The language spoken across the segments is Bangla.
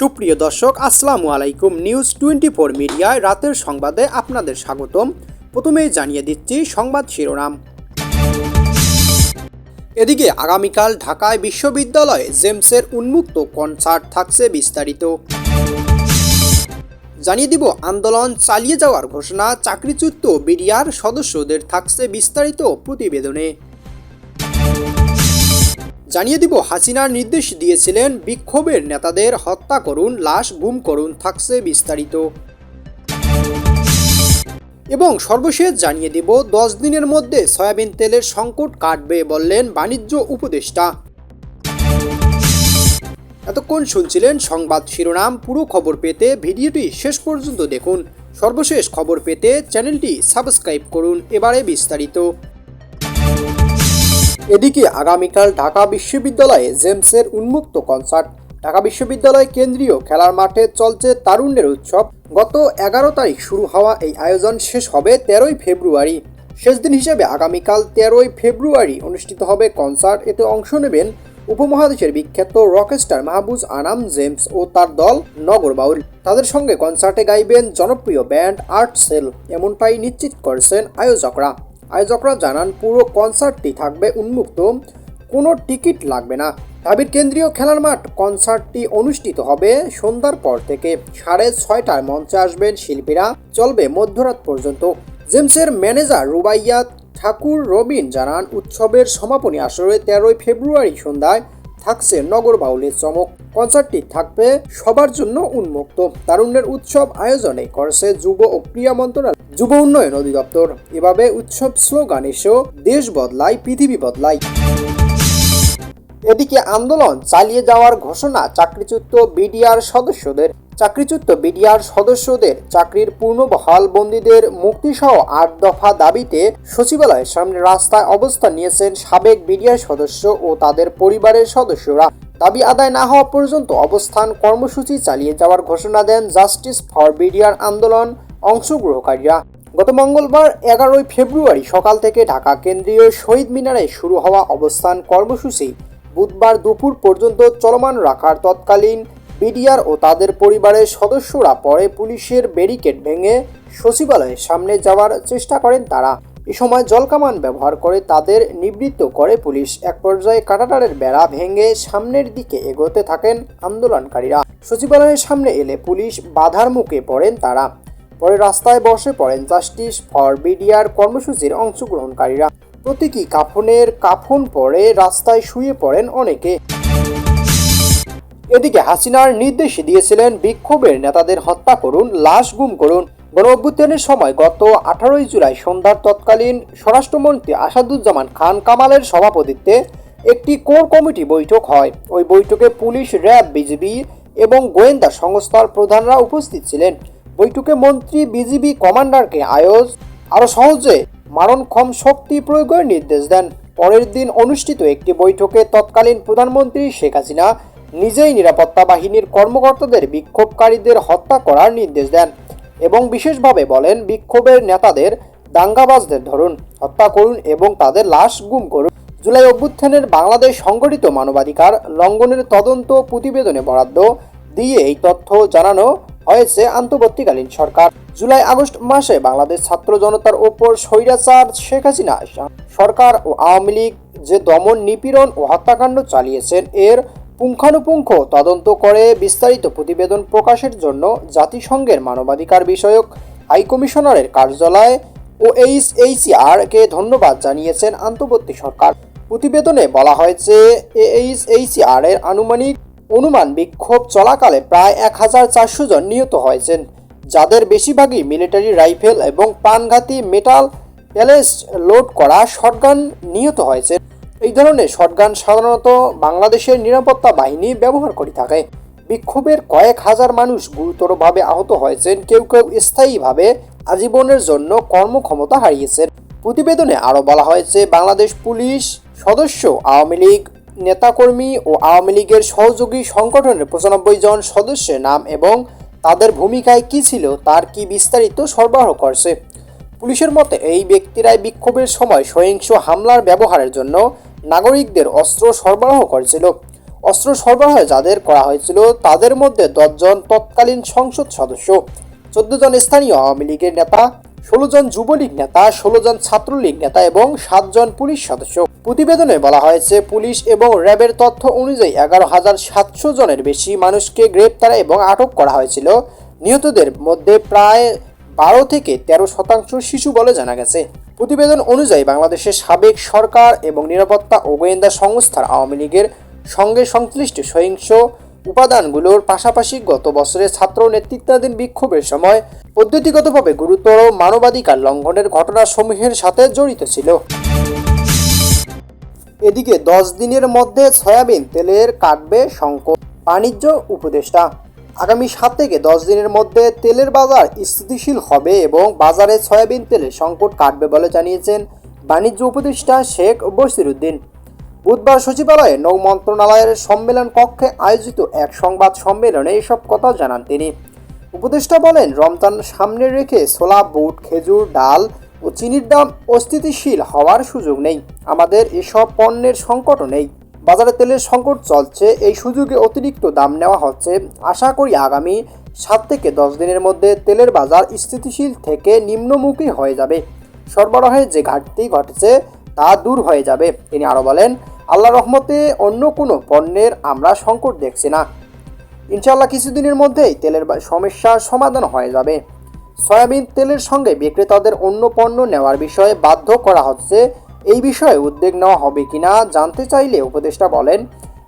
সুপ্রিয় দর্শক, আসসালামু আলাইকুম। নিউজ টোয়েন্টি ফোর মিডিয়ায় রাতের সংবাদে আপনাদের স্বাগতম। প্রথমেই জানিয়ে দিচ্ছি সংবাদ শিরোনাম। এদিকে আগামীকাল ঢাকায় বিশ্ববিদ্যালয়ে জেমসের উন্মুক্ত কনসার্ট থাকছে বিস্তারিত। জানিয়ে দিব, আন্দোলন চালিয়ে যাওয়ার ঘোষণা, চাকরিচ্যুত বিডিআর সদস্যদের থাকছে বিস্তারিত প্রতিবেদনে। জানিয়ে দিব, হাসিনার নির্দেশ দিয়েছিলেন বিক্ষোভের নেতাদের হত্যা করুন, লাশ গুম করুন, থাকছে বিস্তারিত। এবং সর্বশেষ জানিয়ে দিব, দশ দিনের মধ্যে সয়াবিন তেলের সংকট কাটবে বললেন বাণিজ্য উপদেষ্টা। এতক্ষণ শুনছিলেন সংবাদ শিরোনাম, পুরো খবর পেতে ভিডিওটি শেষ পর্যন্ত দেখুন। সর্বশেষ খবর পেতে চ্যানেলটি সাবস্ক্রাইব করুন, এবারে বিস্তারিত। এদিকে আগামীকাল ঢাকা বিশ্ববিদ্যালয়ে জেমসের উন্মুক্ত কনসার্ট। ঢাকা বিশ্ববিদ্যালয় কেন্দ্রীয় খেলার মাঠে চলছে তারুণ্যের উৎসব। গত এগারো তারিখ শুরু হওয়া এই আয়োজন শেষ হবে তেরোই ফেব্রুয়ারি। শেষ দিন হিসেবে আগামীকাল তেরোই ফেব্রুয়ারি অনুষ্ঠিত হবে কনসার্ট। এতে অংশ নেবেন উপমহাদেশের বিখ্যাত রকস্টার মাহবুজ আনাম, জেমস ও তার দল নগর বাউল। তাদের সঙ্গে কনসার্টে গাইবেন জনপ্রিয় ব্যান্ড আর্ট সেল এমনটাই নিশ্চিত করেছেন আয়োজকরা। আয়োজকরা জানান, পুরো কনসার্টটি থাকবে উন্মুক্ত, কোনো টিকিট লাগবে না। ঢাবির কেন্দ্রীয় খেলার মাঠ কনসার্টটি অনুষ্ঠিত হবে সন্ধ্যার পর থেকে। সাড়ে ছয়টায় মঞ্চে আসবেন শিল্পীরা, চলবে মধ্যরাত পর্যন্ত। জেমসের ম্যানেজার রুবাইয়া ঠাকুর রবিন জানান, উৎসবের সমাপনী আসরে তেরোই ফেব্রুয়ারি সন্ধ্যায় থাকছে নগর বাউলের চমক। কনসার্টটি থাকবে সবার জন্য উন্মুক্ত। তারুণ্যের উৎসব আয়োজনে করছে যুব ও ক্রীড়া মন্ত্রণালয়, যুব উন্নয়ন অধিদপ্তর। এভাবে উৎসব স্লোগান এসেও দেশ বদলায়, পৃথিবী বদলায়। এদিকে আন্দোলন চালিয়ে যাওয়ার ঘোষণা চাকরিচ্যুত বিডিআর সদস্যদের। চাকরিচ্যুত বিডিআর সদস্যদের চাকরির পূর্ণ বহাল বন্দীদের মুক্তিসহ আট দফা দাবিতে সচিবালয়ের সামনে রাস্তায় অবস্থান নিয়েছেন সাবেক বিডিআর সদস্য ও তাদের পরিবারের সদস্যরা। দাবি আদায় না হওয়া পর্যন্ত অবস্থান কর্মসূচি চালিয়ে যাওয়ার ঘোষণা দেন জাস্টিস ফর বিডিআর আন্দোলন অংশগ্রহণকারীরা। গত মঙ্গলবার এগারোই ফেব্রুয়ারি সকাল থেকে ঢাকা কেন্দ্রীয় শহীদ মিনারে শুরু হওয়া অবস্থান কর্মসূচি বুধবার দুপুর পর্যন্ত চলমান রাখার তৎকালীন বিডিআর ও তাদের পরিবারের সদস্যরা পরে পুলিশের ব্যারিকেড ভেঙে সচিবালয়ের সামনে যাওয়ার চেষ্টা করেন তারা। এ সময় জলকামান ব্যবহার করে তাদের নিবৃত্ত করে পুলিশ এক পর্যায়ে কাটাটারের বেড়া ভেঙে সামনের দিকে এগোতে থাকেন আন্দোলনকারীরা। সচিবালয়ের সামনে এলে পুলিশ বাধার মুখে পড়েন তারা। পরে রাস্তায় বসে পড়েন জাস্টিস ফর বিডিআর কর্মসূচির অংশগ্রহণকারীরা। প্রতীকী কাফনের কাফন পরে রাস্তায় শুয়ে পড়েন অনেকে। এদিকে হাসিনার নির্দেশ দিয়েছিলেন বিক্ষোভের নেতাদের হত্যা করুন, লাশ গুম করুন। গণ অভ্যুত্থানের সময় গত আঠারোই জুলাই সন্ধ্যার তৎকালীন স্বরাষ্ট্রমন্ত্রী আসাদুজ্জামান খান কামালের সভাপতিত্বে একটি কোর কমিটি বৈঠক হয়। ওই বৈঠকে পুলিশ, র্যাব, বিজিবি এবং গোয়েন্দা সংস্থার প্রধানরা উপস্থিত ছিলেন। বৈঠকে মন্ত্রী, বিজিবি কমান্ডারকে আয়োজ, আরও সহজে মারণক্ষম শক্তি প্রয়োগের নির্দেশ দেন। পরের দিন অনুষ্ঠিত একটি বৈঠকে তৎকালীন প্রধানমন্ত্রী শেখ হাসিনা নিজেই নিরাপত্তা বাহিনীর কর্মকর্তাদের বিক্ষোভকারীদের হত্যা করার নির্দেশ দেন এবং বিশেষভাবে বলেন বিক্ষোভের নেতাদের দাঙ্গাবাজদের ধরুন, হত্যা করুন এবং তাদের লাশ গুম করুন। জুলাই অভ্যুত্থানের বাংলাদেশ সংগঠিত মানবাধিকার লঙ্ঘনের তদন্ত প্রতিবেদনে বরাদ্দ দিয়ে এই তথ্য জানানো হয়েছে আন্তর্বর্তীকালীন সরকার। জুলাই আগস্ট মাসে বাংলাদেশ ছাত্র জনতার ওপর স্বৈরাচার শেখ হাসিনা সরকার ও আওয়ামী লীগ যে দমন নিপীড়ন ও হত্যাকাণ্ড চালিয়েছেন, এর পুঙ্খানুপুঙ্খ তদন্ত করে বিস্তারিত প্রতিবেদন প্রকাশের জন্য জাতিসংঘের মানবাধিকার বিষয়ক হাইকমিশনারের কার্যালয় ও এইচ এইচআর কে ধন্যবাদ জানিয়েছেন আন্তর্বর্তী সরকার। প্রতিবেদনে বলা হয়েছে এইচ এইচআর এর আনুমানিক অনুমান বিক্ষোভ চলাকালে প্রায় এক হাজার চারশো জন নিহত হয়েছেন, যাদের বেশিরভাগই মিলিটারি রাইফেল এবং প্রাণঘাতী মেটাল প্যালেস্ট লোড করা শটগান নিহত হয়েছে এই ধরনের শটগান সাধারণত বাংলাদেশের নিরাপত্তা বাহিনী ব্যবহার করে থাকে। বিক্ষোভের কয়েক হাজার মানুষ গুরুতরভাবে আহত হয়েছেন, কেউ কেউ স্থায়ীভাবে আজীবনের জন্য কর্মক্ষমতা হারিয়েছেন। প্রতিবেদনে আরও বলা হয়েছে, বাংলাদেশ পুলিশ সদস্য, আওয়ামী লীগ নেতাকর্মী ও আওয়ামী লীগের সহযোগী সংগঠনের পঁচানব্বই জন সদস্যের নাম এবং তাদের ভূমিকায় কি ছিল তার কি বিস্তারিত সরবরাহ করছে। পুলিশের মতে, এই ব্যক্তিরাই বিক্ষোভের সময় সহিংস হামলার ব্যবহারের জন্য নাগরিকদের অস্ত্র সরবরাহ করেছিল। অস্ত্র সরবরাহ যাদের করা হয়েছিল, তাদের মধ্যে দশজন তৎকালীন সংসদ সদস্য চোদ্দ জন স্থানীয় আওয়ামী লীগের নেতা ষোলো জন যুবলীগ নেতা ষোলো জন ছাত্রলীগ নেতা এবং সাতজন পুলিশ সদস্য। প্রতিবেদনে বলা হয়েছে, পুলিশ এবং র্যাবের তথ্য অনুযায়ী এগারো হাজার সাতশো জনের বেশি মানুষকে গ্রেপ্তার এবং আটক করা হয়েছিল। নিহতদের মধ্যে প্রায় বারো থেকে তেরো শতাংশ শিশু বলে জানা গেছে। প্রতিবেদন অনুযায়ী বাংলাদেশের সাবেক সরকার এবং নিরাপত্তা ও গোয়েন্দা সংস্থার আওয়ামী লীগের সঙ্গে সংশ্লিষ্ট সহিংস উপাদানগুলোর পাশাপাশি গত বছরে ছাত্র নেতৃত্বাধীন বিক্ষোভের সময় পদ্ধতিগতভাবে গুরুতর মানবাধিকার লঙ্ঘনের ঘটনাসমূহের সাথে জড়িত ছিল। এদিকে দশ দিনের মধ্যে সয়াবিন তেলের কাটবে সংকট বাণিজ্য উপদেষ্টা। আগামী সাত থেকে দশ দিনের মধ্যে তেলের বাজার স্থিতিশীল হবে এবং বাজারে সয়াবিন তেলের সংকট কাটবে বলে জানিয়েছেন বাণিজ্য উপদেষ্টা শেখ বসিরুদ্দিন বুধবার সচিবালয়ে নৌ মন্ত্রণালয়ের সম্মেলন কক্ষে আয়োজিত এক সংবাদ সম্মেলনে এসব কথা জানান তিনি। উপদেষ্টা বলেন, রমজান সামনে রেখে ছোলা, বুট, খেজুর, ডাল ও চিনির দাম অস্থিতিশীল হওয়ার সুযোগ নেই। আমাদের এসব পণ্যের সংকটও নেই। বাজারে তেলের সংকট চলছে, এই সুযোগে অতিরিক্ত দাম নেওয়া হচ্ছে। আশা করি আগামী সাত থেকে দশ দিনের মধ্যে তেলের বাজার স্থিতিশীল থেকে নিম্নমুখী হয়ে যাবে। সরবরাহে যে ঘাটতি ঘটেছে তা দূর হয়ে যাবে, তিনি আরও বলেন। আল্লাহ রহমতে অন্য কোনো পণ্যের আমরা সংকট দেখছি না। ইনশাল্লাহ কিছুদিনের মধ্যেই তেলের সমস্যার সমাধান হয়ে যাবে। সয়াবিন তেলের সঙ্গে বিক্রেতাদের অন্য পণ্য নেওয়ার বিষয়ে বাধ্য করা হচ্ছে। এই বিষয়ে উদ্যোগ নেওয়া হবে কিনা জানতে চাইলে উপদেষ্টা বলেন,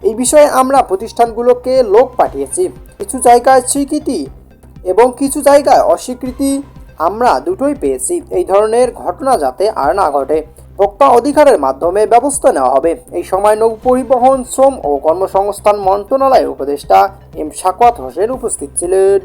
এই বিষয়ে আমরা প্রতিষ্ঠানগুলোকে লোক পাঠিয়েছি। কিছু জায়গায় স্বীকৃতি এবং কিছু জায়গায় অস্বীকৃতি আমরা দুটোই পেয়েছি। এই ধরনের ঘটনা যাতে আর না ঘটে, ভোক্তা অধিকারের মাধ্যমে ব্যবস্থা নেওয়া হবে। এই সময় নৌ পরিবহন, শ্রম ও কর্মসংস্থান মন্ত্রণালয়ের উপদেষ্টা এম সাকওয়াত হোসেন উপস্থিত ছিলেন।